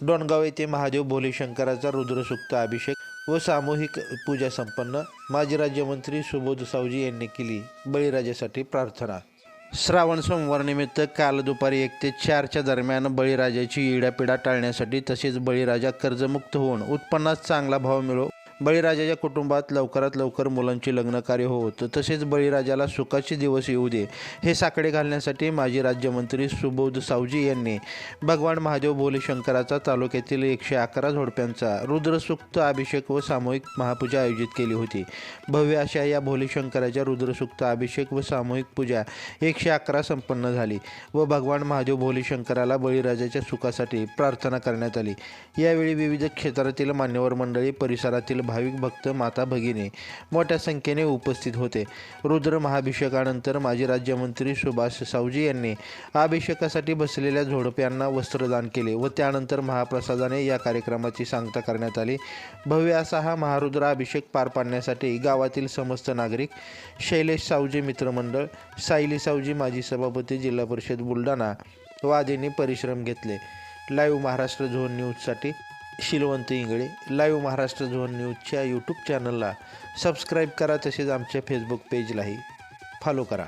डोणगाव येथे महादेव भोलेशंकराचा रुद्रसुक्त अभिषेक व सामूहिक पूजा संपन्न माजी राज्यमंत्री सुबोध सावजी यांनी केली. बळीराजासाठी प्रार्थना. श्रावण सोमवारनिमित्त काल दुपारी एक ते चारच्या दरम्यान बळीराजाची इडापिडा टाळण्यासाठी तसेच बळीराजा कर्जमुक्त होऊन उत्पन्नात चांगला भाव मिळो बळीराजाच्या कुटुंबात लवकरात लवकर मुलांची लग्न कार्य होत. तसेच बळीराजाला सुखाचे दिवस येऊ दे. हे साकडे घालण्यासाठी माजी राज्यमंत्री सुबोध सावजी यांनी भगवान महादेव भोले शंकराचा तालुक्यातील एकशे अकरा झोडप्यांचा रुद्रसुक्त अभिषेक व सामूहिक महापूजा आयोजित केली होती. भव्य अशा या भोले शंकराच्या अभिषेक व सामूहिक पूजा एकशे अकरा संपन्न झाली व भगवान महादेव भोले शंकराला बळीराजाच्या सुखासाठी प्रार्थना करण्यात आली. यावेळी विविध क्षेत्रातील मान्यवर मंडळी परिसरातील भाविक भक्त माता भगिनी मोठ्या संख्येने उपस्थित होते. रुद्र महाभिषेकानंतर माजी राज्यमंत्री सुभाष सावजी यांनी अभिषेकासाठी बसलेल्या झोडप्यांना वस्त्रदान केले व त्यानंतर महाप्रसादाने या कार्यक्रमाची सांगता करण्यात आली. भव्य असा हा महारुद्र अभिषेक पार पाडण्यासाठी गावातील समस्त नागरिक शैलेश सावजी मित्रमंडळ सायली सावजी माजी सभापती जिल्हा परिषद बुलढाणा व आदींनी परिश्रम घेतले. लाईव्ह महाराष्ट्र झोन न्यूजसाठी शिलवंत इंगळे लाईव्ह महाराष्ट्र झोन न्यूजच्या यूट्यूब चॅनलला सबस्क्राईब करा तसेच आमच्या फेसबुक पेजलाही फॉलो करा.